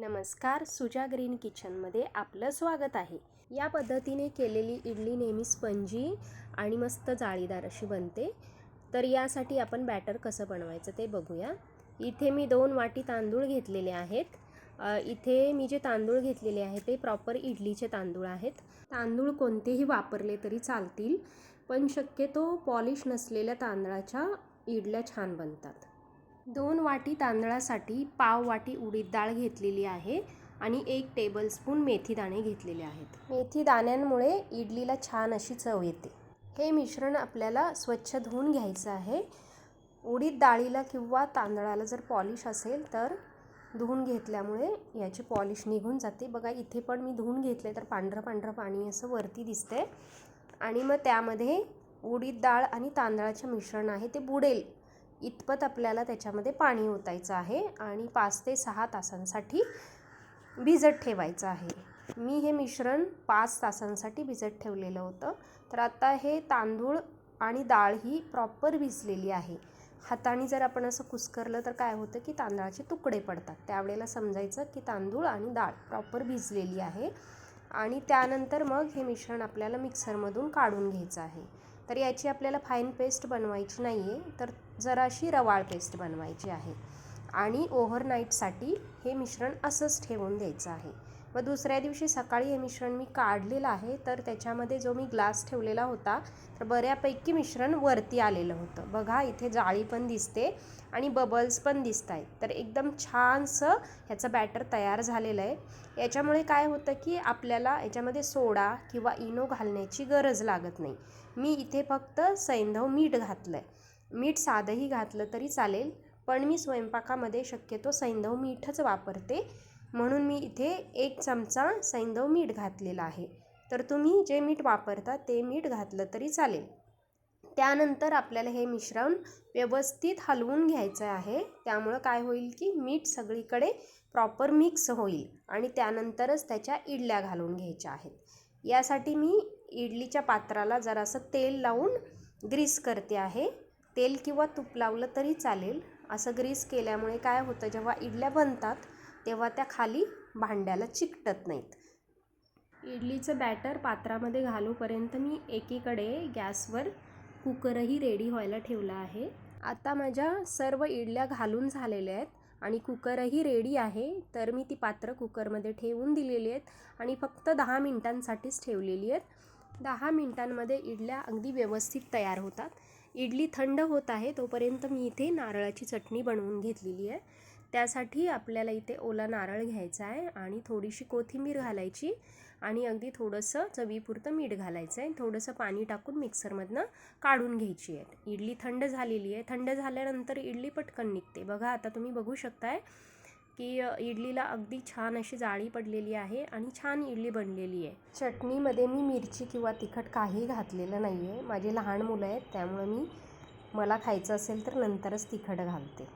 नमस्कार सुजा ग्रीन किचनमध्ये आपलं स्वागत आहे. या पद्धतीने केलेली इडली नेहमी स्पंजी आणि मस्त जाळीदार अशी बनते. तर यासाठी आपण बॅटर कसं बनवायचं ते बघूया. इथे मी दोन वाटी तांदूळ घेतलेले आहेत. इथे मी जे तांदूळ घेतलेले आहे ते प्रॉपर इडलीचे तांदूळ आहेत. तांदूळ कोणतेही वापरले तरी चालतील पण शक्यतो पॉलिश नसलेल्या तांदळाच्या इडल्या छान बनतात. दोन वाटी तांदळासाठी पाव वाटी उडीद डाळ घेतलेली आहे आणि एक टेबलस्पून मेथी दाणे घेतलेले आहेत. मेथी दाण्यांमुळे इडलीला छान अशी चव येते. हे मिश्रण आपल्याला स्वच्छ धुवून घ्यायचं आहे. उडीद डाळीला किंवा तांदळाला जर पॉलिश असेल तर धुवून घेतल्यामुळे याची पॉलिश निघून जाते. बघा इथे पण मी धुवून घेतले तर पांढरं पांढरं पाणी असं वरती दिसते आणि मग त्यामध्ये उडीद डाळ आणि तांदळाचे मिश्रण आहे ते बुडेल. इतपत आपल्याला त्याच्यामध्ये पाणी ओतायचं आहे आणि पाच ते सहा तासांसाठी भिजत ठेवायचं आहे. मी हे मिश्रण पाच तासांसाठी भिजत ठेवलेलं होतं. तर आता हे तांदूळ आणि डाळ ही प्रॉपर भिजलेली आहे. हाताने जर आपण असं कुस्करलं तर काय होतं की तांदळाचे तुकडे पडतात. त्यावेळेला समजायचं की तांदूळ आणि डाळ प्रॉपर भिजलेली आहे. आणि त्यानंतर मग हे मिश्रण आपल्याला मिक्सरमधून काढून घ्यायचं आहे. तर याची आपल्याला फाईन पेस्ट बनवायची नाही आहे तर जराशी रवाळ पेस्ट बनवायची आहे. आणि ओव्हरनाईटसाठी हे मिश्रण असंच ठेवून द्यायचं आहे. व दुसऱ्या दिवशी सकाळी हे मिश्रण मी काढलेलं आहे. तर त्याच्यामध्ये जो मी ग्लास ठेवलेला होता तर बऱ्यापैकी मिश्रण वरती आलेलं होतं. बघा इथे जाळी पण दिसते आणि बबल्स पण दिसत आहेत तर एकदम छानसं ह्याचं बॅटर तयार झालेलं आहे. याच्यामुळे काय होतं की आपल्याला याच्यामध्ये सोडा किंवा इनो घालण्याची गरज लागत नाही. मी इथे फक्त सैंधव मीठ घातलं आहे मीठ साधंही घातलं तरी चालेल पण मी स्वयंपाकामध्ये शक्यतो सैंधव मीठच वापरते. म्हणून मी इथे एक चमचा सैंधव मीठ घातलेला आहे. तर तुम्ही जे मीठ वापरता ते मीठ घातलं तरी चालेल. त्यानंतर आपल्याला हे मिश्रण व्यवस्थित हलवून घ्यायचं आहे. त्यामुळं काय होईल की मीठ सगळीकडे प्रॉपर मिक्स होईल आणि त्यानंतरच त्याच्या इडल्या घालून घ्यायच्या आहेत. यासाठी मी इडलीच्या पात्राला जरासं तेल लावून ग्रीस करते आहे. तेल किंवा तूप लावलं तरी चालेल. असं ग्रीस केल्यामुळे काय होतं जेव्हा इडल्या बनतात तेव्हा त्या खाली भांड्याला चिकटत नाहीत. इडलीचं बॅटर पात्रामध्ये घालूपर्यंत मी एकीकडे गॅसवर कुकरही रेडी व्हायला ठेवला आहे. आता माझ्या सर्व इडल्या घालून झालेल्या आहेत आणि कुकरही रेडी आहे तर मी ती पात्र कुकरमध्ये ठेवून दिलेली आहेत आणि फक्त दहा मिनटांसाठीच ठेवलेली आहेत. दहा मिनटांमध्ये इडल्या अगदी व्यवस्थित तयार होतात. इडली थंड होत आहे तोपर्यंत मी इथे नारळाची चटणी बनवून घेतलेली आहे. त्यासाठी आपल्याला इथे ओला नारळ घ्यायचा आहे आणि थोडीशी कोथिंबीर घालायची आणि अगदी थोडंसं चवीपुरतं मीठ घालायचं आहे. थोडंसं पाणी टाकून मिक्सरमधनं काढून घ्यायची आहे. इडली थंड झालेली आहे. थंड झाल्यानंतर इडली पटकन निघते. बघा आता तुम्ही बघू शकताय की इडलीला अगदी छान अशी जाळी पडलेली आहे आणि छान इडली बनलेली आहे. चटणीमध्ये मी मिरची किंवा तिखट काही घातलेलं नाही आहे माझे लहान मुलं आहेत त्यामुळे मी मला खायचं असेल तर नंतरच तिखट घालते.